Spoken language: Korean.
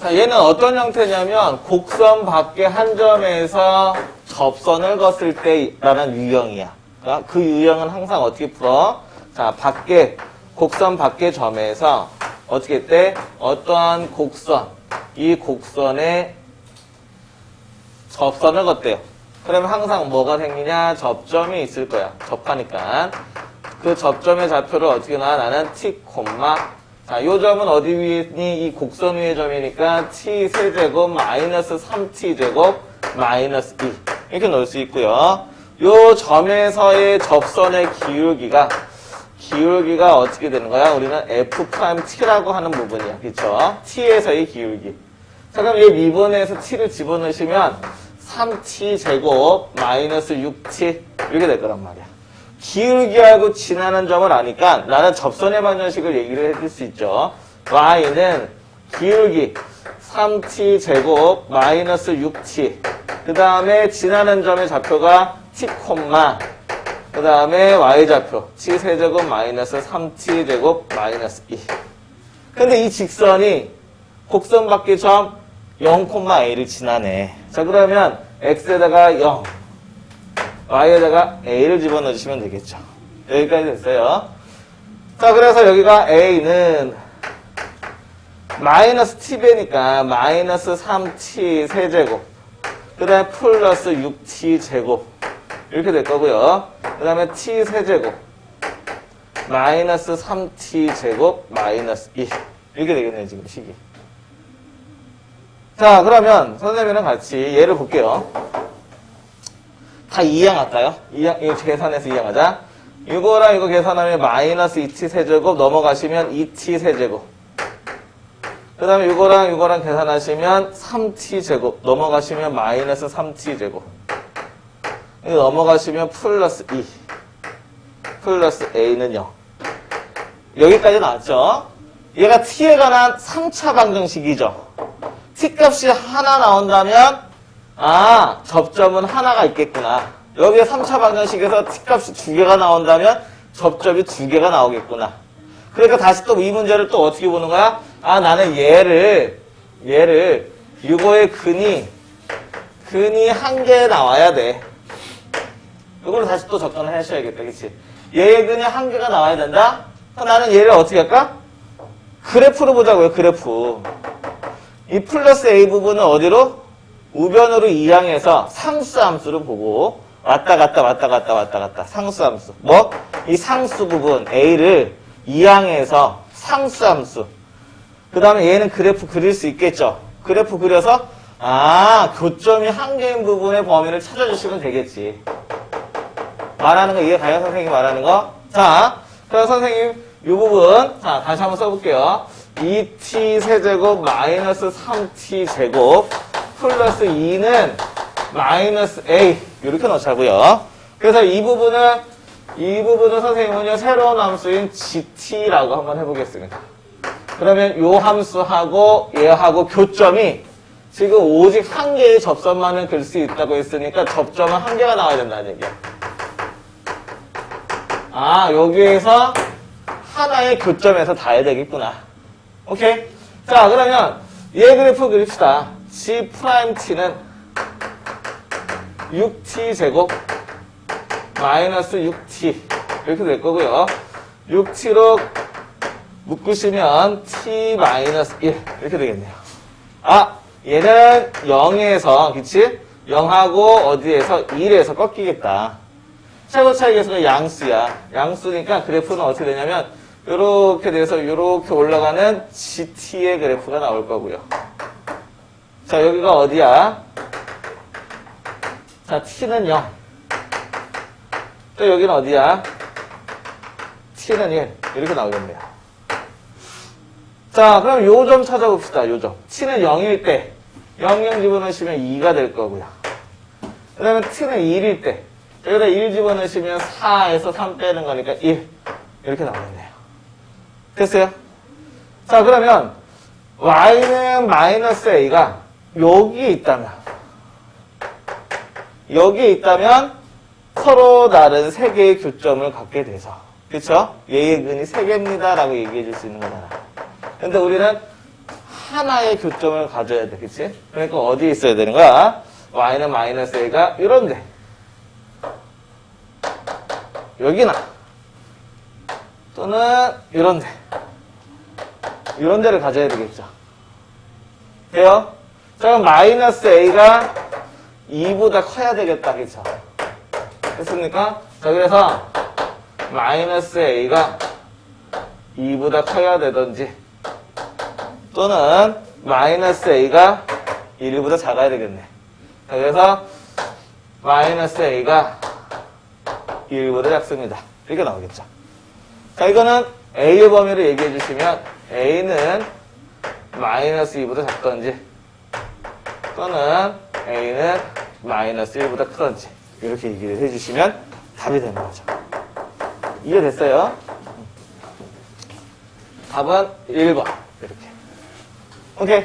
자, 얘는 어떤 형태냐면 곡선 밖의 한 점에서 접선을 걷을 때라는 유형이야. 그러니까 그 유형은 항상 어떻게 풀어? 자, 밖에 곡선 밖의 점에서 어떻게 때 어떠한 곡선 이 곡선에 접선을 걷대요. 그러면 항상 뭐가 생기냐? 접점이 있을 거야. 접하니까. 그 접점의 좌표를 어떻게 놔? 나는 t, 자, 요 점은 어디 위니? 이 곡선 위의 점이니까 t 세제곱 마이너스 3t 제곱 마이너스 2 이렇게 넣을 수 있고요. 요 점에서의 접선의 기울기가 기울기가 어떻게 되는 거야? 우리는 f't라고 하는 부분이야. 그쵸? t에서의 기울기. 자, 그럼 이 미분에서 t를 집어넣으시면 3t 제곱 마이너스 6t 이렇게 될 거란 말이야. 기울기하고 지나는 점을 아니까 나는 접선의 방정식을 얘기를 해줄 수 있죠. y는 기울기 3t 제곱 마이너스 6t 그 다음에 지나는 점의 좌표가 t, 그 다음에 y좌표 t 세제곱 마이너스 3t 제곱 마이너스 2 근데 이 직선이 곡선 밖의 점 0,a를 지나네. 자, 그러면 x에다가 0, y에다가 a를 집어넣어 주시면 되겠죠. 여기까지 됐어요. 자, 그래서 여기가 a는 마이너스 t배니까 마이너스 3t 세제곱, 그 다음에 플러스 6t 제곱, 이렇게 될 거고요. 그 다음에 t 세제곱, 마이너스 3t 제곱, 마이너스 2. 이렇게 되겠네요, 지금 식이. 자, 그러면 선생님이랑 같이 예를 볼게요. 다 이항할까요? 이항, 이거 계산해서 이항하자. 이거랑 이거 계산하면 마이너스 2t 세제곱 넘어가시면 2t 세제곱. 그 다음에 이거랑 이거랑 계산하시면 3t 제곱 넘어가시면 마이너스 3t 제곱. 이거 넘어가시면 플러스 2. 플러스 a는 0. 여기까지 나왔죠? 얘가 t에 관한 3차 방정식이죠. t값이 하나 나온다면 아 접점은 하나가 있겠구나. 여기에 3차 방정식에서 t값이 두 개가 나온다면 접점이 두 개가 나오겠구나. 그러니까 다시 또 이 문제를 또 어떻게 보는 거야? 아 나는 얘를 얘를 이거의 근이 근이 한 개 나와야 돼. 이걸로 다시 또 접근을 하셔야겠다, 그치? 얘의 근이 한 개가 나와야 된다? 나는 얘를 어떻게 할까? 그래프로 보자고요, 그래프. 이 플러스 A 부분은 어디로? 우변으로 이항해서 상수 함수를 보고 왔다 갔다 왔다 갔다 왔다 갔다 상수 함수. 뭐? 이 상수 부분 A를 이항해서 상수 함수. 그 다음에 얘는 그래프 그릴 수 있겠죠? 그래프 그려서 아 교점이 한 개인 부분의 범위를 찾아주시면 되겠지. 말하는 거 이해가요? 선생님 말하는 거? 자, 그럼 선생님 이 부분 자 다시 한번 써볼게요. 2t 세제곱 마이너스 3t 제곱 플러스 2는 마이너스 a 이렇게 넣자고요. 그래서 이 부분은 이 부분은 선생님은요 새로운 함수인 gt라고 한번 해보겠습니다. 그러면 요 함수하고 얘하고 교점이 지금 오직 한 개의 접선만을 그릴 수 있다고 했으니까 접점은 한 개가 나와야 된다는 얘기야. 아 여기에서 하나의 교점에서 닿아야 되겠구나. 오케이? 자, 그러면 얘 그래프 그립시다. G 프라임 T는 6T 제곱 마이너스 6T 이렇게 될 거고요. 6T로 묶으시면 T 마이너스 1 이렇게 되겠네요. 아, 얘는 0에서, 그치? 0하고 어디에서 1에서 꺾이겠다. 최고 차이 계수가 양수야. 양수니까 그래프는 어떻게 되냐면 이렇게 돼서 이렇게 올라가는 GT의 그래프가 나올 거고요. 자, 여기가 어디야? 자, T는 0. 또 여기는 어디야? T는 1. 이렇게 나오겠네요. 자, 그럼 요 점 찾아봅시다. 요 점. T는 0일 때 0, 0 집어넣으시면 2가 될 거고요. 그 다음에 T는 1일 때 여기다 1 집어넣으시면 4에서 3 빼는 거니까 1. 이렇게 나오겠네요. 됐어요? 자, 그러면 y는 마이너스 a가 여기에 있다면 여기에 있다면 서로 다른 세 개의 교점을 갖게 돼서 그쵸? 얘의 근이 세 개입니다 라고 얘기해 줄 수 있는 거잖아. 근데 우리는 하나의 교점을 가져야 돼. 그치? 그러니까 어디에 있어야 되는 거야? y는 마이너스 a가 이런데. 여기나. 또는 이런데. 이런 데를 가져야 되겠죠. 돼요? 자, 그럼 마이너스 a가 2보다 커야 되겠다. 그쵸? 됐습니까? 자, 그래서 마이너스 a가 2보다 커야 되든지 또는 마이너스 a가 1보다 작아야 되겠네. 자, 그래서 마이너스 a가 1보다 작습니다. 이렇게 나오겠죠. 자, 이거는 a의 범위를 얘기해 주시면 a는 마이너스 2보다 작던지 또는 a는 마이너스 1보다 크던지 이렇게 얘기를 해주시면 답이 되는 거죠. 이해됐어요? 답은 1번 이렇게 오케이